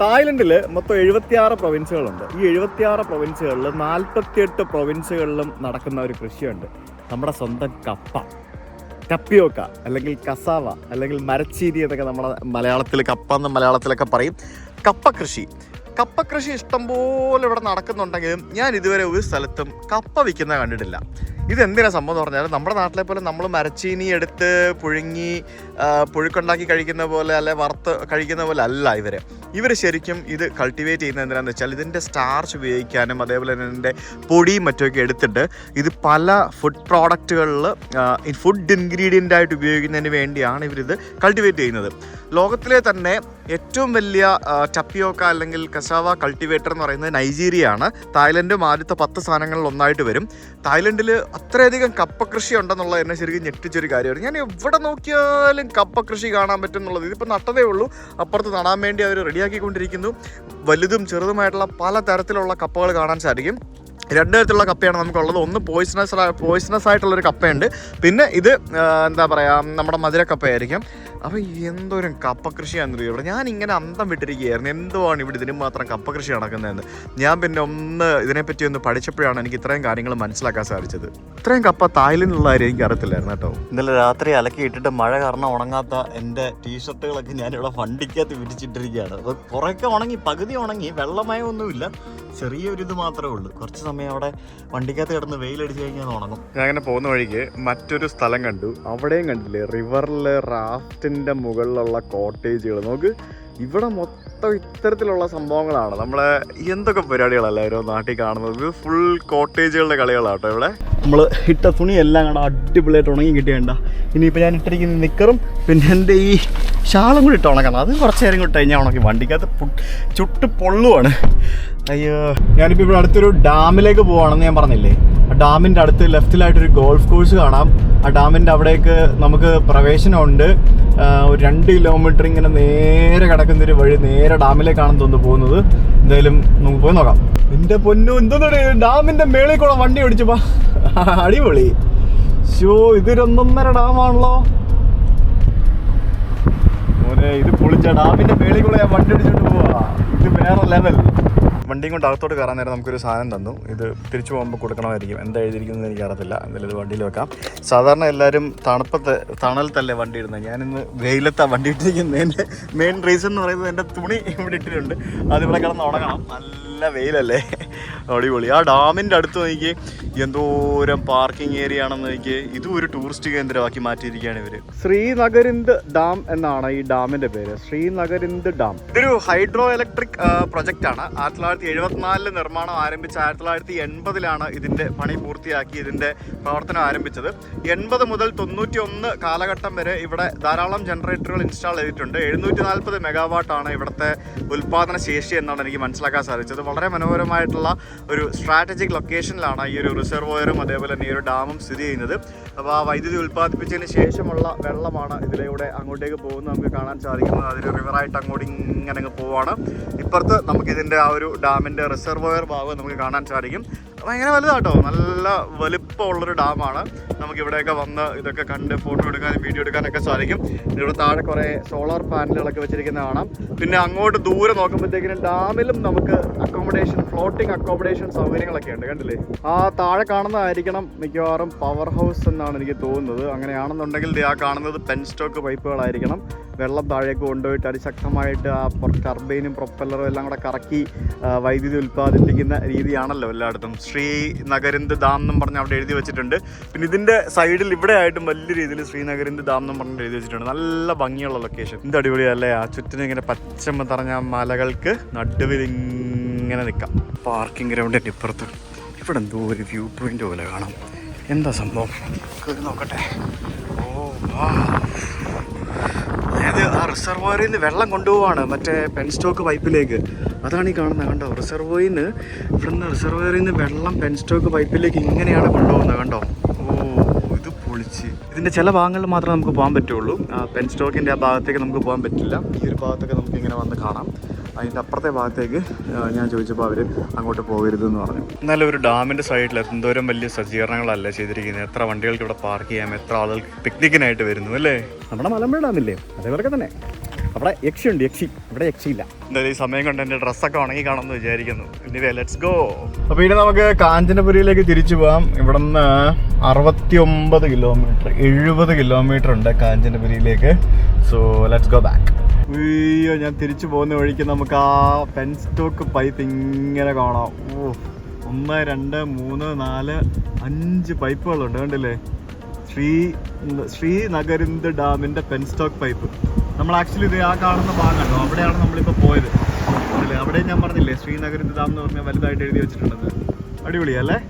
തായ്ലൻഡിൽ മൊത്തം എഴുപത്തിയാറ് പ്രൊവിൻസുകളുണ്ട് ഈ എഴുപത്തിയാറ് പ്രൊവിൻസുകളിൽ നാൽപ്പത്തിയെട്ട് പ്രൊവിൻസുകളിലും നടക്കുന്ന ഒരു കൃഷിയുണ്ട്. നമ്മുടെ സ്വന്തം കപ്പ. കപ്പിയോക്ക അല്ലെങ്കിൽ കസാവ അല്ലെങ്കിൽ മരച്ചീരി എന്നൊക്കെ നമ്മുടെ മലയാളത്തിൽ കപ്പ എന്ന് മലയാളത്തിലൊക്കെ പറയും. കപ്പ കൃഷി. കപ്പ കൃഷി ഇഷ്ടംപോലെ ഇവിടെ നടക്കുന്നുണ്ടെങ്കിലും ഞാൻ ഇതുവരെ ഒരു സ്ഥലത്തും കപ്പ വിൽക്കുന്ന കണ്ടിട്ടില്ല. ഇതെന്തിനാ സംഭവം എന്ന് പറഞ്ഞാൽ നമ്മുടെ നാട്ടിലെ പോലെ നമ്മൾ മരച്ചീനി എടുത്ത് പുഴുങ്ങി പുഴുക്കുണ്ടാക്കി കഴിക്കുന്ന പോലെ അല്ലെ വറുത്ത് കഴിക്കുന്ന പോലെ അല്ല ഇവർ ഇവർ ശരിക്കും ഇത് കൾട്ടിവേറ്റ് ചെയ്യുന്നത് എന്തിനാണെന്ന് വെച്ചാൽ ഇതിന്റെ സ്റ്റാർച്ച് ഉപയോഗിക്കാനും അതേപോലെ തന്നെ ഇതിന്റെ പൊടിയും മറ്റുമൊക്കെ എടുത്തിട്ട് ഇത് പല ഫുഡ് പ്രോഡക്റ്റുകളിൽ ഫുഡ് ഇൻഗ്രീഡിയന്റ് ആയിട്ട് ഉപയോഗിക്കുന്നതിന് വേണ്ടിയാണ് ഇവരിത് കൾട്ടിവേറ്റ് ചെയ്യുന്നത്. ലോകത്തിലെ തന്നെ ഏറ്റവും വലിയ ടപ്പിയോക്ക അല്ലെങ്കിൽ കസാവ കൾട്ടിവേറ്റർ എന്ന് പറയുന്നത് നൈജീരിയ ആണ് തായ്ലൻഡും ആദ്യത്തെ പത്ത് സ്ഥാനങ്ങളിൽ ഒന്നായിട്ട് വരും. തായ്ലൻഡിൽ അത്രയധികം കപ്പ കൃഷി ഉണ്ടെന്നുള്ള എന്നെ ശരിക്കും ഞെട്ടിച്ചൊരു കാര്യമാണ്. ഞാൻ എവിടെ നോക്കിയാലും കപ്പ കൃഷി കാണാൻ പറ്റും എന്നുള്ളത് ഇതിപ്പോൾ നട്ടതേ ഉള്ളൂ. അപ്പുറത്ത് നടാൻ വേണ്ടി അവർ റെഡിയാക്കിക്കൊണ്ടിരിക്കുന്നു. വലുതും ചെറുതുമായിട്ടുള്ള പല തരത്തിലുള്ള കപ്പകൾ കാണാൻ സാധിക്കും. രണ്ട് തരത്തിലുള്ള കപ്പയാണ് നമുക്കുള്ളത്. ഒന്ന് പോയിസണസ് പോയിസണസ് ആയിട്ടുള്ളൊരു കപ്പയുണ്ട്. പിന്നെ ഇത് എന്താ പറയുക നമ്മുടെ മധുര മധുരക്കപ്പയായിരിക്കും അപ്പോൾ എന്തോരം കപ്പ കൃഷിയാണെന്ന് ഇവിടെ ഞാൻ ഇങ്ങനെ അന്തം വിട്ടിരിക്കുകയായിരുന്നു. എന്തുവാണ് ഇവിടെ ഇതിന് മാത്രം കപ്പ കൃഷി നടക്കുന്നതെന്ന്? ഞാൻ പിന്നെ ഒന്ന് ഇതിനെപ്പറ്റി ഒന്ന് പഠിച്ചപ്പോഴാണ് എനിക്ക് ഇത്രയും കാര്യങ്ങൾ മനസ്സിലാക്കാൻ സാധിച്ചത്. ഇത്രയും കപ്പ തായ്ലൻഡിലുള്ള കാര്യം എനിക്ക് അറിയത്തില്ലായിരുന്നു കേട്ടോ. ഇന്നലെ രാത്രി അലക്കി ഇട്ടിട്ട് മഴ കാരണം ഉണങ്ങാത്ത എന്റെ ടീഷർട്ടുകളൊക്കെ ഞാനിവിടെ വണ്ടിക്കകത്ത് വിരിച്ചിട്ടിരിക്കുകയാണ്. അപ്പോൾ കുറേയൊക്കെ ഉണങ്ങി പകുതി ഉണങ്ങി വെള്ളമയമൊന്നുമില്ല. ചെറിയൊരു ഇത് മാത്രമേ ഉള്ളൂ. കുറച്ച് സമയം അവിടെ വണ്ടിക്കകത്ത് കിടന്ന് വെയിലടിച്ച് കഴിഞ്ഞാൽ ഉണങ്ങും. ഞാൻ അങ്ങനെ പോകുന്ന വഴിക്ക് മറ്റൊരു സ്ഥലം കണ്ടു. അവിടെയും കണ്ടില്ലേ റിവറിൽ റാഫ്റ്റിന്റെ മുകളിലുള്ള കോട്ടേജുകൾ നോക്ക് ഇവിടെ മൊത്തം ഇത്തരത്തിലുള്ള സംഭവങ്ങളാണ്. നമ്മളെ എന്തൊക്കെ പരിപാടികളല്ല ഓരോ നാട്ടിൽ കാണുന്നത്? ഫുൾ കോട്ടേജുകളുടെ കളികളാട്ടോ ഇവിടെ. നമ്മൾ ഇട്ട തുണി എല്ലാം കണ്ട? അടിപൊളിയായിട്ട് ഉണങ്ങി കിട്ടിയണ്ട ഇനിയിപ്പോൾ ഞാൻ ഇട്ടിരിക്കുന്ന നിക്കറും പിന്നെ എന്റെ ഈ ഷാളും കൂടി ഇട്ട് ഉണക്കണം. അത് കുറച്ച് നേരം കൂടി കഴിഞ്ഞാൽ ഉണക്കി വണ്ടിക്കകത്ത് ചുട്ട് പൊള്ളുവാണ്. അയ്യോ. ഞാനിപ്പോൾ ഇവിടെ അടുത്തൊരു ഡാമിലേക്ക് പോവാണെന്ന് ഞാൻ പറഞ്ഞില്ലേ? ആ ഡാമിന്റെ അടുത്ത് ലെഫ്റ്റിലായിട്ടൊരു ഗോൾഫ് കോഴ്സ് കാണാം. ആ ഡാമിന്റെ അവിടേക്ക് നമുക്ക് പ്രവേശനമുണ്ട്. ഒരു രണ്ട് കിലോമീറ്റർ ഇങ്ങനെ നേരെ കിടക്കുന്നൊരു വഴി നേരെ ഡാമിലേക്കാണ് തോന്നുന്നു പോകുന്നത്. എന്തായാലും നമുക്ക് പോയി നോക്കാം. എന്റെ പൊന്നു എന്തോന്നാണ് ഡാമിന്റെ മേളിൽ കൂടെ വണ്ടി ഓടിച്ചപ്പാ. അടിപൊളി. ഷോ ഇതൊരു ഒന്നൊന്നര ഡാമാണല്ലോ. ഇത് പൊളിച്ച ഡാമിന്റെ മേളിൽ കൂടെ ഞാൻ വണ്ടി അടിച്ചോണ്ട് പോവാ. ഇത് വേറെ ലെവൽ വണ്ടിയും കൊണ്ട് അകത്തോട്ട് കയറാൻ നേരം നമുക്കൊരു സാധനം തന്നു. ഇത് തിരിച്ചു പോകുമ്പോൾ കൊടുക്കണമായിരിക്കും. എന്താ എഴുതിയിരിക്കുന്നത് എനിക്ക് അറിയത്തില്ല എന്തായാലും ഇത് വണ്ടിയിൽ വെക്കാം. സാധാരണ എല്ലാവരും തണുപ്പത്ത് തണലത്തല്ലേ വണ്ടി ഇടുന്നത്. ഞാനിന്ന് വെയിലത്താ വണ്ടി ഇട്ടിരിക്കുന്നതിന്റെ മെയിൻ റീസൺ എന്ന് പറയുന്നത് എന്റെ തുണി ഇവിടെ ഇട്ടിട്ടുണ്ട്. അതിവിടെ കിടന്ന് ഉണങ്ങണം. നല്ല വെയിലല്ലേ? അടിപൊളി. ആ ഡാമിന്റെ അടുത്ത് നോക്കി എന്തോരം പാർക്കിംഗ് ഏരിയ ആണെന്ന് നോക്കി ഇതും ഒരു ടൂറിസ്റ്റ് കേന്ദ്രമാക്കി മാറ്റിയിരിക്കുകയാണ് ഇവർ. ശ്രീനഗരിന്ദ് ഡാം എന്നാണ് ഈ ഡാമിന്റെ പേര്. Srinagarind dam. ഇതൊരു ഹൈഡ്രോ ഇലക്ട്രിക് പ്രൊജക്റ്റ് ആണ്. ആയിരത്തി തൊള്ളായിരത്തി എഴുപത്തിനാലിൽ നിർമ്മാണം ആരംഭിച്ച ആയിരത്തി തൊള്ളായിരത്തി എൺപതിലാണ് ഇതിന്റെ പണി പൂർത്തിയാക്കി ഇതിന്റെ പ്രവർത്തനം ആരംഭിച്ചത്. എൺപത് മുതൽ തൊണ്ണൂറ്റി ഒന്ന് കാലഘട്ടം വരെ ഇവിടെ ധാരാളം ജനറേറ്ററുകൾ ഇൻസ്റ്റാൾ ചെയ്തിട്ടുണ്ട്. എഴുന്നൂറ്റി നാൽപ്പത് മെഗാവാട്ടാണ് ഇവിടുത്തെ ഉൽപാദന ശേഷി എന്നാണ് എനിക്ക് മനസ്സിലാക്കാൻ സാധിച്ചത്. വളരെ മനോഹരമായിട്ടുള്ള ഒരു സ്ട്രാറ്റജിക് ലൊക്കേഷനിലാണ് ഈ ഒരു റിസർവോയറും അതേപോലെ തന്നെ ഈ ഒരു ഡാമും സ്ഥിതി ചെയ്യുന്നത്. അപ്പോൾ ആ വൈദ്യുതി ഉൽപ്പാദിപ്പിച്ചതിന് ശേഷമുള്ള വെള്ളമാണ് ഇതിലൂടെ അങ്ങോട്ടേക്ക് പോകുന്നത്. നമുക്ക് കാണാൻ സാധിക്കുന്നത് അതൊരു റിവറായിട്ട് അങ്ങോട്ട് ഇങ്ങനെ അങ്ങ് പോവാണ്. ഇപ്പുറത്ത് നമുക്കിതിന്റെ ആ ഒരു ഡാമിന്റെ റിസർവോയർ ഭാഗം നമുക്ക് കാണാൻ സാധിക്കും. ഭയങ്കര വലുതാട്ടോ. നല്ല വലുപ്പമുള്ളൊരു ഡാമാണ്. നമുക്ക് ഇവിടെയൊക്കെ വന്ന് ഇതൊക്കെ കണ്ട് ഫോട്ടോ എടുക്കാനും വീഡിയോ എടുക്കാനൊക്കെ സാധിക്കും. ഇവിടെ താഴെ കുറേ സോളാർ പാനലുകളൊക്കെ വെച്ചിരിക്കുന്ന കാണാം. പിന്നെ അങ്ങോട്ട് ദൂരെ നോക്കുമ്പോഴത്തേക്കിനും ഡാമിലും നമുക്ക് അക്കോമഡേഷൻ ഫ്ലോട്ടിംഗ് അക്കോമഡേഷൻ സൗകര്യങ്ങളൊക്കെ ഉണ്ട്. കണ്ടില്ലേ? ആ താഴെ കാണുന്നതായിരിക്കണം മിക്കവാറും പവർ ഹൗസ് എന്നാണ് എനിക്ക് തോന്നുന്നത്. അങ്ങനെയാണെന്നുണ്ടെങ്കിൽ ആ കാണുന്നത് പെൻ സ്റ്റോക്ക് പൈപ്പുകളായിരിക്കണം വെള്ളം താഴേക്ക് കൊണ്ടുപോയിട്ട് അതിശക്തമായിട്ട് ആ ടർബൈനും പ്രൊപ്പല്ലറും എല്ലാം കൂടെ കറക്കി വൈദ്യുതി ഉൽപ്പാദിപ്പിക്കുന്ന രീതിയാണല്ലോ എല്ലായിടത്തും. ശ്രീനഗരിന്ദ് ദാം എന്നും പറഞ്ഞ് അവിടെ എഴുതി വെച്ചിട്ടുണ്ട്. പിന്നെ ഇതിന്റെ സൈഡിൽ ഇവിടെ ആയിട്ടും വലിയ രീതിയിൽ ശ്രീനഗരിന്ദ് ദാം എന്നും പറഞ്ഞ് എഴുതി വെച്ചിട്ടുണ്ട്. നല്ല ഭംഗിയുള്ള ലൊക്കേഷൻ എന്ത് അടിപൊളിയല്ലേ ആ ചുറ്റിനും ഇങ്ങനെ പച്ചമ്മ തറഞ്ഞ മലകൾക്ക് നടുവിൽ ഇങ്ങനെ നിൽക്കാം. പാർക്കിംഗ് ഗ്രൗണ്ടിന്റെ ഇപ്പുറത്ത്. ഇവിടെ എന്തോ ഒരു വ്യൂ പോയിന്റ് പോലെ കാണാം. എന്താ സംഭവം? നോക്കട്ടെ. ഓ വാ. അതായത് ആ റിസർവോയറിൽ നിന്ന് വെള്ളം കൊണ്ടുപോവാണ് മറ്റേ പെൻ സ്റ്റോക്ക് പൈപ്പിലേക്ക് അതാണ് ഈ കാണുന്നത് കണ്ടോ? റിസർവോയിൽ നിന്ന് ഇവിടെ നിന്ന് റിസർവോയറിൽ നിന്ന് വെള്ളം പെൻ സ്റ്റോക്ക് പൈപ്പിലേക്ക് ഇങ്ങനെയാണ് കൊണ്ടുപോകുന്നത് കണ്ടോ? ഓ ഇത് പൊളിച്ച്. ഇതിന്റെ ചില ഭാഗങ്ങളിൽ മാത്രമേ നമുക്ക് പോകാൻ പറ്റുള്ളൂ. ആ പെൻ സ്റ്റോക്കിന്റെ ആ ഭാഗത്തേക്ക് നമുക്ക് പോകാൻ പറ്റില്ല. ഈ ഒരു ഭാഗത്തൊക്കെ നമുക്ക് ഇങ്ങനെ വന്ന് കാണാം. അതിന്റെ അപ്പുറത്തെ ഭാഗത്തേക്ക് ഞാൻ ചോദിച്ചപ്പോൾ അവർ അങ്ങോട്ട് പോകരുതെന്ന് പറഞ്ഞു. എന്നാലും ഒരു ഡാമിന്റെ സൈഡിൽ എന്തോരം വലിയ സജ്ജീകരണങ്ങളല്ല ചെയ്തിരിക്കുന്നത്? എത്ര വണ്ടികൾക്ക് ഇവിടെ പാർക്ക് ചെയ്യാം? എത്ര ആളുകൾ പിക്നിക്കിനായിട്ട് വരുന്നു അല്ലേ? നമ്മുടെ മലമ്പുഴ ഡാമില്ലേ? അതേപോലെ തന്നെ. അവിടെ യക്ഷിയുണ്ട് യക്ഷി. ഇവിടെ യക്ഷിയില്ല എന്തായാലും ഈ സമയം കൊണ്ട് എന്റെ ഡ്രസ്സൊക്കെ ഉണങ്ങി കാണുമെന്ന് വിചാരിക്കുന്നു. ഇനി ലെറ്റ്സ് ഗോ അപ്പോൾ ഇനി നമുക്ക് കാഞ്ചനപുരിയിലേക്ക് തിരിച്ചു പോകാം ഇവിടെ നിന്ന് അറുപത്തി ഒമ്പത് കിലോമീറ്റർ എഴുപത് കിലോമീറ്റർ ഉണ്ട് കാഞ്ചനപുരിയിലേക്ക്. സോ ലെറ്റ്സ് ഗോ ബാക്ക് അയ്യോ ഞാൻ തിരിച്ചു പോകുന്ന വഴിക്ക് നമുക്ക് ആ പെൻ സ്റ്റോക്ക് പൈപ്പ് ഇങ്ങനെ കാണാം. ഓ ഒന്ന് രണ്ട് മൂന്ന് നാല് അഞ്ച് പൈപ്പുകളുണ്ട് കണ്ടില്ലേ? ശ്രീ ശ്രീനഗരിന്ദ് ഡാമിന്റെ പെൻ സ്റ്റോക്ക് പൈപ്പ് നമ്മൾ ആക്ച്വലി ഇത് ആ കാണുന്ന ഭാഗമാണോ അവിടെയാണ് നമ്മളിപ്പോൾ പോയത്. അല്ലേ? അവിടെ ഞാൻ പറഞ്ഞില്ലേ ശ്രീനഗരിന്ദ് ഡാം എന്ന് പറഞ്ഞാൽ വലുതായിട്ട് എഴുതി വെച്ചിട്ടുണ്ടെന്ന്. അടിപൊളിയല്ലേ?